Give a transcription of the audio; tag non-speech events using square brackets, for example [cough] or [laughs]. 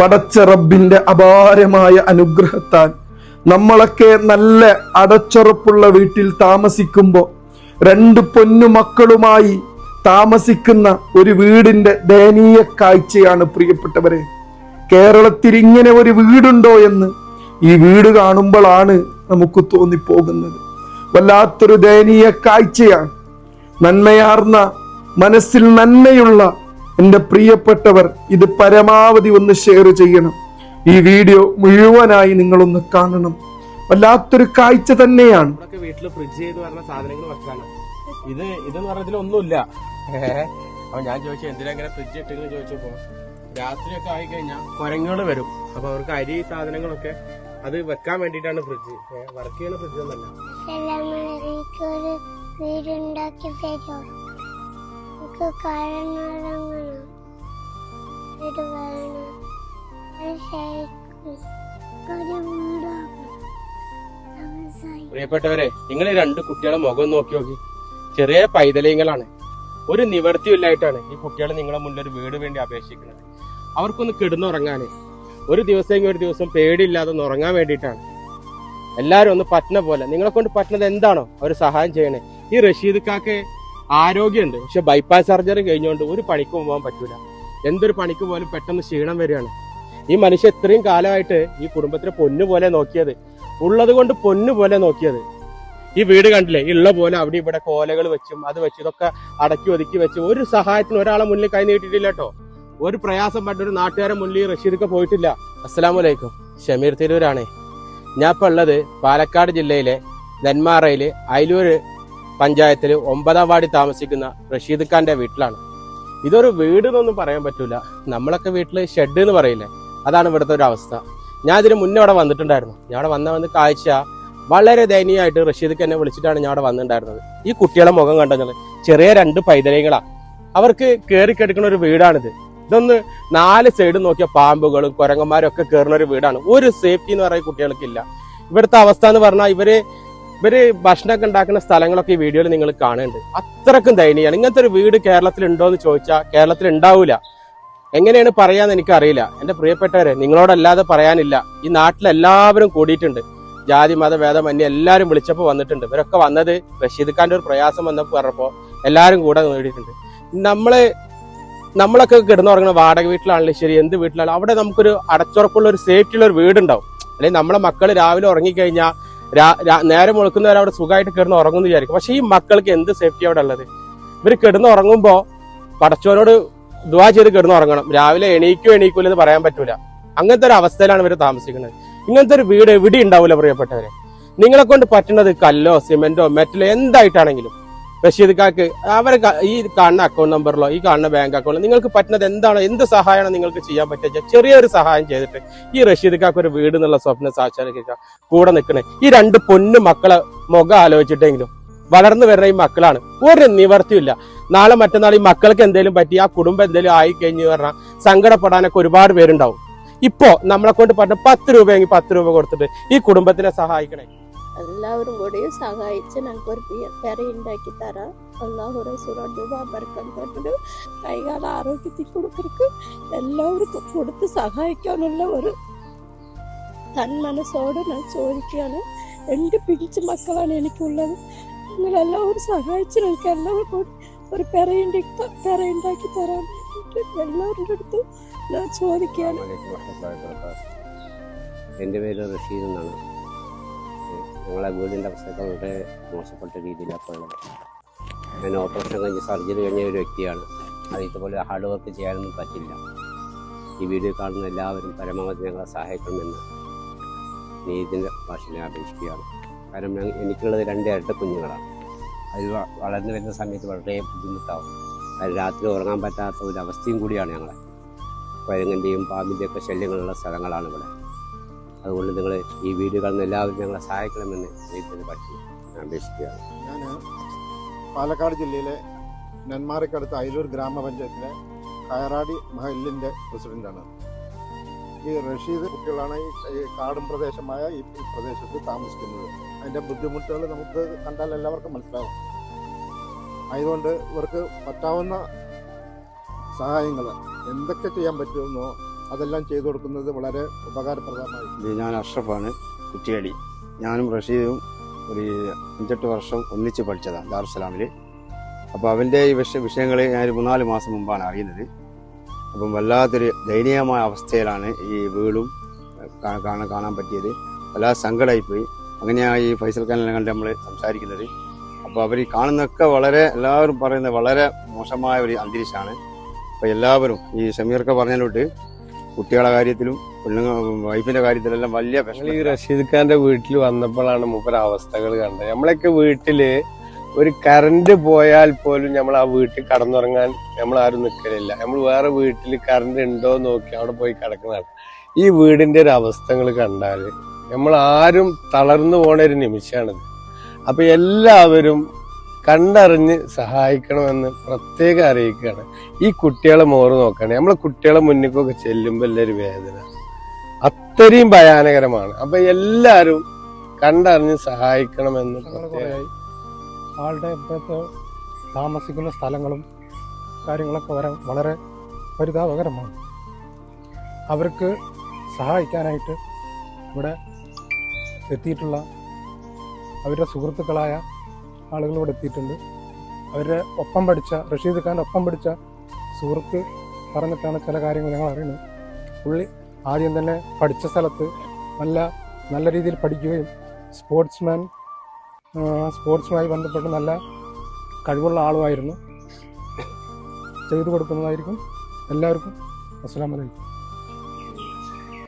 പടച്ച റബ്ബിന്റെ അപാരമായ അനുഗ്രഹത്താൽ നമ്മളൊക്കെ നല്ല അടച്ചുറപ്പുള്ള വീട്ടിൽ താമസിക്കുമ്പോൾ രണ്ട് പൊന്നു മക്കളുമായി താമസിക്കുന്ന ഒരു വീടിന്റെ ദയനീയ കാഴ്ചയാണ് പ്രിയപ്പെട്ടവരെ. കേരളത്തിൽ ഇങ്ങനെ ഒരു വീടുണ്ടോ എന്ന് ഈ വീട് കാണുമ്പോഴാണ് നമുക്ക് തോന്നിപ്പോകുന്നത്. വല്ലാത്തൊരു ദയനീയ കാഴ്ചയാണ്. നന്മയാർന്ന മനസ്സിൽ നന്മയുള്ള എന്റെ പ്രിയപ്പെട്ടവർ ഇത് പരമാവധി ഒന്ന് ഷെയർ ചെയ്യണം. ഈ വീഡിയോ മുഴുവനായി നിങ്ങളൊന്ന് കാണണം. വല്ലാത്തൊരു കാഴ്ച തന്നെയാണ്. വീട്ടിൽ ഫ്രിഡ്ജ് ചെയ്ത് പറഞ്ഞ സാധനങ്ങൾ വെക്കാണ് ഇത് ഇതെന്ന് പറഞ്ഞതിൽ ഒന്നുമില്ല. [laughs] അപ്പൊ ഞാൻ ചോദിച്ചു എന്തിനാ അങ്ങനെ ഫ്രിഡ്ജ് ഇട്ടെന്ന് ചോദിച്ചപ്പോ രാത്രിയൊക്കെ ആയി കഴിഞ്ഞാൽ കുരങ്ങുകൾ വരും. അപ്പൊ അവർക്ക് അരി സാധനങ്ങളൊക്കെ അത് വെക്കാൻ വേണ്ടിട്ടാണ് ഫ്രിഡ്ജ് വർക്ക് ചെയ്യുന്ന ഫ്രിഡ്ജ് ഒന്നല്ല എനിക്കൊരു വീടുണ്ടാക്കി തരുമോ എനിക്ക് ഒരു താമസായി പ്രിയപ്പെട്ടവരെ നിങ്ങൾ രണ്ട് കുട്ടികളെ മുഖം നോക്കി നോക്കി. ചെറിയ പൈതലയങ്ങളാണ് ഒരു നിവർത്തിയില്ലായിട്ടാണ് ഈ കുട്ടികൾ നിങ്ങളെ മുന്നിൽ ഒരു വീട് വേണ്ടി അപേക്ഷിക്കുന്നത്. അവർക്കൊന്ന് കിടന്നുറങ്ങാന്. ഒരു ദിവസം ഒരു ദിവസം പേടിയില്ലാതെ ഒന്ന് ഉറങ്ങാൻ വേണ്ടിയിട്ടാണ്. എല്ലാവരും ഒന്ന് പറ്റുന്ന പോലെ. നിങ്ങളെ കൊണ്ട് പറ്റുന്നത് എന്താണോ? അവർ സഹായം ചെയ്യണേ. ഈ റഷീദ് കാക്ക് ആരോഗ്യമുണ്ട്. പക്ഷെ ബൈപ്പാസ് സർജറി കഴിഞ്ഞുകൊണ്ട് ഒരു പണിക്കും പോകാൻ പറ്റൂല. എന്തൊരു പണിക്ക് പോലും പെട്ടെന്ന് ക്ഷീണം വരികയാണ്. ഈ മനുഷ്യ ഇത്രയും കാലമായിട്ട് ഈ കുടുംബത്തിനെ പൊന്നു പോലെ നോക്കിയത് ഉള്ളത് കൊണ്ട് പൊന്നു പോലെ നോക്കിയത്. ഈ വീട് കണ്ടില്ലേ? ഉള്ള പോലെ അവിടെ ഇവിടെ കോലകൾ വെച്ചും അത് വെച്ച് ഇതൊക്കെ അടക്കി ഒതുക്കി വെച്ച്. ഒരു സഹായത്തിന് ഒരാളെ മുന്നിൽ കൈ നീട്ടിയിട്ടില്ല ഒരു പ്രയാസം പറ്റ ഒരു നാട്ടുകാരെ മുന്നിൽ റഷീദൊക്കെ പോയിട്ടില്ല. അസ്സലാമു അലൈക്കും. ഷമീർ തിരൂരാണേ. ഞാൻ ഇപ്പൊ ഉള്ളത് പാലക്കാട് ജില്ലയിലെ നെന്മാറയിൽ അയലൂര് പഞ്ചായത്തിൽ ഒമ്പതാം വാർഡിൽ താമസിക്കുന്ന റഷീദ് ഖാന്റെ വീട്ടിലാണ്. ഇതൊരു വീട് എന്നൊന്നും പറയാൻ പറ്റൂല. നമ്മളൊക്കെ വീട്ടിൽ ഷെഡ് എന്ന് പറയില്ലേ? അതാണ് ഇവിടുത്തെ ഒരു അവസ്ഥ. ഞാൻ ഇതിന് മുന്നേ അവിടെ വന്നിട്ടുണ്ടായിരുന്നു. ഞാൻ അവിടെ വന്ന വന്ന് കാഴ്ച വളരെ ദയനീയമായിട്ട് റഷീദ് എന്നെ വിളിച്ചിട്ടാണ് ഞാൻ അവിടെ വന്നിട്ടുണ്ടായിരുന്നത്. ഈ കുട്ടികളെ മുഖം കണ്ടത് ചെറിയ രണ്ട് പൈതലങ്ങളാ അവർക്ക് കയറി കിടക്കുന്ന ഒരു വീടാണിത്. ഇതൊന്ന് നാല് സൈഡ് നോക്കിയ പാമ്പുകളും കുരങ്ങന്മാരും ഒക്കെ കയറുന്ന ഒരു വീടാണ്. ഒരു സേഫ്റ്റി എന്ന് പറയുന്ന കുട്ടികൾക്കില്ല ഇവിടുത്തെ അവസ്ഥ എന്ന് പറഞ്ഞാൽ ഇവർ ഇവർ ഭക്ഷണമൊക്കെ ഉണ്ടാക്കുന്ന സ്ഥലങ്ങളൊക്കെ ഈ വീഡിയോയിൽ നിങ്ങൾ കാണുന്നുണ്ട്. അത്രക്കും ദയനീയാണ് ഇങ്ങനത്തെ ഒരു വീട് കേരളത്തിൽ ഉണ്ടോ എന്ന് ചോദിച്ചാൽ കേരളത്തിൽ ഉണ്ടാവില്ല എങ്ങനെയാണ് പറയാന്ന് എനിക്കറിയില്ല. എന്റെ പ്രിയപ്പെട്ടവരെ നിങ്ങളോടല്ലാതെ പറയാനില്ല. ഈ നാട്ടിൽ എല്ലാവരും കൂടിയിട്ടുണ്ട്. ജാതി മത ഭേദം അന്യ എല്ലാവരും വിളിച്ചപ്പോൾ വന്നിട്ടുണ്ട്. ഇവരൊക്കെ വന്നത് റഷീദ് ഖാന്റെ ഒരു പ്രയാസം വന്നപ്പോൾ പറഞ്ഞപ്പോൾ എല്ലാവരും കൂടെ നേടിയിട്ടുണ്ട്. നമ്മൾ നമ്മളൊക്കെ കിടന്നുറങ്ങുന്ന വാടക വീട്ടിലാണെങ്കിലും ശരി എന്ത് വീട്ടിലാണെങ്കിലും അവിടെ നമുക്കൊരു അടച്ചുറപ്പുള്ള ഒരു സേഫ്റ്റിയുള്ള ഒരു വീടുണ്ടാവും. അല്ലെങ്കിൽ നമ്മളെ മക്കൾ രാവിലെ ഉറങ്ങിക്കഴിഞ്ഞാൽ നേരം മുളക്കുന്നവർ അവിടെ സുഖമായിട്ട് കിടന്ന് ഉറങ്ങുന്നു വിചാരിക്കും. പക്ഷെ ഈ മക്കൾക്ക് എന്ത് സേഫ്റ്റി അവിടെ ഉള്ളത്? ഇവർ കിടന്ന് ഉറങ്ങുമ്പോൾ പടച്ചോനോട് ദുവാ ചെയ്ത് കിടന്ന് ഉറങ്ങണം. രാവിലെ എണീക്കോ എണീക്കൂല എന്ന് പറയാൻ പറ്റൂല. അങ്ങനത്തെ ഒരു അവസ്ഥയിലാണ് ഇവർ താമസിക്കുന്നത്. ഇങ്ങനത്തെ ഒരു വീട് എവിടെ ഉണ്ടാവില്ല പ്രിയപ്പെട്ടവരെ. നിങ്ങളെ കൊണ്ട് പറ്റുന്നത് കല്ലോ സിമെന്റോ മെറ്റലോ എന്തായിട്ടാണെങ്കിലും. റഷീദ് കാക്ക് അവരെ ഈ കാണുന്ന അക്കൗണ്ട് നമ്പറിലോ ഈ കാണുന്ന ബാങ്ക് അക്കൗണ്ടിലോ നിങ്ങൾക്ക് പറ്റുന്നത് എന്താണ്? എന്ത് സഹായമാണ് നിങ്ങൾക്ക് ചെയ്യാൻ പറ്റുക ചെറിയൊരു സഹായം ചെയ്തിട്ട് ഈ റഷീദ് കാക്ക് ഒരു വീട് എന്നുള്ള സ്വപ്നം സാക്ഷാത്കരിക്കുക കൂടെ നിൽക്കണേ. ഈ രണ്ട് പൊന്നു മക്കളെ മുഖം ആലോചിച്ചിട്ടെങ്കിലും വളർന്നു വരുന്ന ഈ മക്കളാണ്. ഒരു നിവർത്തിയില്ല നാളെ മറ്റന്നാൾ ഈ മക്കൾക്ക് എന്തെങ്കിലും പറ്റി ആ കുടുംബം എന്തെങ്കിലും ആയി കഴിഞ്ഞു പറഞ്ഞാൽ സങ്കടപ്പെടാനൊക്കെ ഒരുപാട് പേരുണ്ടാവും. ഇപ്പോ നമ്മളെ കൊണ്ട് പറഞ്ഞ പത്ത് രൂപയെങ്കിൽ പത്ത് രൂപ കൊടുത്തിട്ട് ഈ കുടുംബത്തിനെ സഹായിക്കണേ. എല്ലാവരും കൂടി സഹായിച്ച് ഞങ്ങൾക്ക് ഒരു പെര ഉണ്ടാക്കി തരാം. അള്ളാഹുര സുരണ്ടുവ ബർക്കം തൊട്ടിട്ട് കൈകാല ആരോഗ്യത്തിൽ കൊടുക്കർക്ക് എല്ലാവർക്കും കൊടുത്ത് സഹായിക്കാനുള്ള ഒരു തന്മനസ്സോട് ഞാൻ ചോദിക്കുകയാണ്. രണ്ട് പിടിച്ച മക്കളാണ് എനിക്കുള്ളത്. നിങ്ങൾ എല്ലാവരും സഹായിച്ച് ഞങ്ങൾക്ക് എല്ലാവരും കൂടി ഒരു പെരയുണ്ടാക്കി പെര ഉണ്ടാക്കി തരാൻ എല്ലാവരുടെ അടുത്തും ഞാൻ ചോദിക്കുകയാണ്. എന്റെ പേര് റഷീദ് എന്നാണ്. ഞങ്ങളെ വീടിന്റെ അവസ്ഥയൊക്കെ വളരെ മോശപ്പെട്ട രീതിയിലാണ് ഉള്ളത്. ഞാൻ ഓപ്പറേഷൻ കഴിഞ്ഞ് സർജറി കഴിഞ്ഞ ഒരു വ്യക്തിയാണ്. അത് ഇതുപോലെ ഹാർഡ് വർക്ക് ചെയ്യാനൊന്നും പറ്റില്ല. ഈ വീഡിയോ കാണുന്ന എല്ലാവരും പരമാവധി ഞങ്ങളെ സഹായിക്കണമെന്ന് നീതിന്റെ ഭാഷയെ അപേക്ഷിക്കുകയാണ്. കാരണം എനിക്കുള്ളത് രണ്ട് ഇരട്ട കുഞ്ഞുങ്ങളാണ്. അത് വളർന്നു വരുന്ന സമയത്ത് വളരെ ബുദ്ധിമുട്ടാവും. രാത്രി ഉറങ്ങാൻ പറ്റാത്ത ഒരു അവസ്ഥയും കൂടിയാണ് ഞങ്ങളെ. കുരങ്ങന്റെയും പാമ്പിന്റെയൊക്കെ ശല്യങ്ങളുള്ള സ്ഥലങ്ങളാണ് ഇവിടെ അതുകൊണ്ട് നിങ്ങൾ ഈ വീഡിയോ കാണുന്ന എല്ലാവരും ഞങ്ങളെ സഹായിക്കണമെന്ന് ദൈവത്തിന് പറ്റി അപേക്ഷിക്കുകയാണ്. ഞാൻ പാലക്കാട് ജില്ലയിലെ നെന്മാറയ്ക്കടുത്ത് അയലൂർ ഗ്രാമപഞ്ചായത്തിലെ കയറാടി മഹലിന്റെ പ്രസിഡന്റാണ് ഈ റഷീദ് കുട്ടികളാണ് ഈ കാടും പ്രദേശമായ ഈ പ്രദേശത്ത് താമസിക്കുന്നത്. അതിന്റെ ബുദ്ധിമുട്ടുകൾ നമുക്ക് കണ്ടാൽ എല്ലാവർക്കും മനസ്സിലാവും. അതുകൊണ്ട് ഇവർക്ക് പറ്റാവുന്ന സഹായങ്ങൾ എന്തൊക്കെ ചെയ്യാൻ പറ്റുമെന്നോ അതെല്ലാം ചെയ്തു കൊടുക്കുന്നത് വളരെ ഉപകാരപ്രദമായി ഞാൻ അഷ്റഫാണ് കുറ്റിയാടി. ഞാനും റഷീദും ഒരു അഞ്ചെട്ട് വർഷം ഒന്നിച്ച് പഠിച്ചതാണ് ദാറുസലാമിൽ അപ്പോൾ അവന്റെ ഈ വിഷ വിഷയങ്ങൾ ഞാൻ ഒരു മൂന്നാൽ മാസം മുമ്പാണ് അറിയുന്നത്. അപ്പം വല്ലാത്തൊരു ദയനീയമായ അവസ്ഥയിലാണ് ഈ വീടും കാണാൻ കാണാൻ പറ്റിയത്. വല്ലാതെ സങ്കടമായിപ്പോയി അങ്ങനെയാണ് ഈ ഫൈസൽ ഖാനെ നമ്മൾ സംസാരിക്കുന്നത്. അപ്പോൾ അവർ കാണുന്നതൊക്കെ വളരെ എല്ലാവരും പറയുന്നത് വളരെ മോശമായ ഒരു അന്തരീക്ഷമാണ്. അപ്പോൾ എല്ലാവരും ഈ ഷമീർക്ക പറഞ്ഞതിലോട്ട് കുട്ടികളുടെ കാര്യത്തിലും പെണ്ണുങ്ങൾ വൈഫിന്റെ കാര്യത്തിലെല്ലാം വലിയ പ്രശ്നം ഈ റഷീദ് ഖാന്റെ വീട്ടിൽ വന്നപ്പോഴാണ് മൂപ്പര അവസ്ഥകൾ കണ്ടത്. നമ്മളൊക്കെ വീട്ടിൽ ഒരു കറണ്ട് പോയാൽ പോലും നമ്മൾ ആ വീട്ടിൽ കടന്നുറങ്ങാൻ നമ്മൾ ആരും നിൽക്കലില്ല നമ്മൾ വേറെ വീട്ടിൽ കറണ്ട് ഉണ്ടോ നോക്കി അവിടെ പോയി കിടക്കുന്നതാണ്. ഈ വീടിന്റെ ഒരു അവസ്ഥകൾ കണ്ടാൽ നമ്മൾ ആരും തളർന്നു പോണ ഒരു നിമിഷമാണിത് അപ്പൊ എല്ലാവരും കണ്ടറിഞ്ഞ് സഹായിക്കണമെന്ന് പ്രത്യേകം അറിയിക്കുകയാണ്. ഈ കുട്ടികളെ മോറ് നോക്കണേ നമ്മളെ കുട്ടികളെ മുന്നിക്കൊക്കെ ചെല്ലുമ്പോൾ എല്ലാവരും വേദന. അത്രയും ഭയാനകരമാണ്. അപ്പൊ എല്ലാരും കണ്ടറിഞ്ഞ് സഹായിക്കണമെന്ന് ആളുടെ ഇപ്പോഴത്തെ താമസിക്കുന്ന സ്ഥലങ്ങളും കാര്യങ്ങളൊക്കെ വരെ വളരെ പരിതാപകരമാണ്. അവർക്ക് സഹായിക്കാനായിട്ട് ഇവിടെ എത്തിയിട്ടുള്ള അവരുടെ സുഹൃത്തുക്കളായ ആളുകൾ ഇവിടെ എത്തിയിട്ടുണ്ട്. അവരുടെ ഒപ്പം പഠിച്ച റഷീദ് ഖാന്റെ ഒപ്പം പഠിച്ച സുഹൃത്ത് പറഞ്ഞിട്ടാണ് ചില കാര്യങ്ങൾ ഞങ്ങൾ അറിയുന്നത്. പുള്ളി ആദ്യം തന്നെ പഠിച്ച സ്ഥലത്ത് നല്ല നല്ല രീതിയിൽ പഠിക്കുകയും സ്പോർട്സ്മാൻ സ്പോർട്സുമായി ബന്ധപ്പെട്ട് നല്ല കഴിവുള്ള ആളുമായിരുന്നു. ചെയ്തു കൊടുക്കുന്നതായിരിക്കും. എല്ലാവർക്കും അസ്സാം വലൈക്കും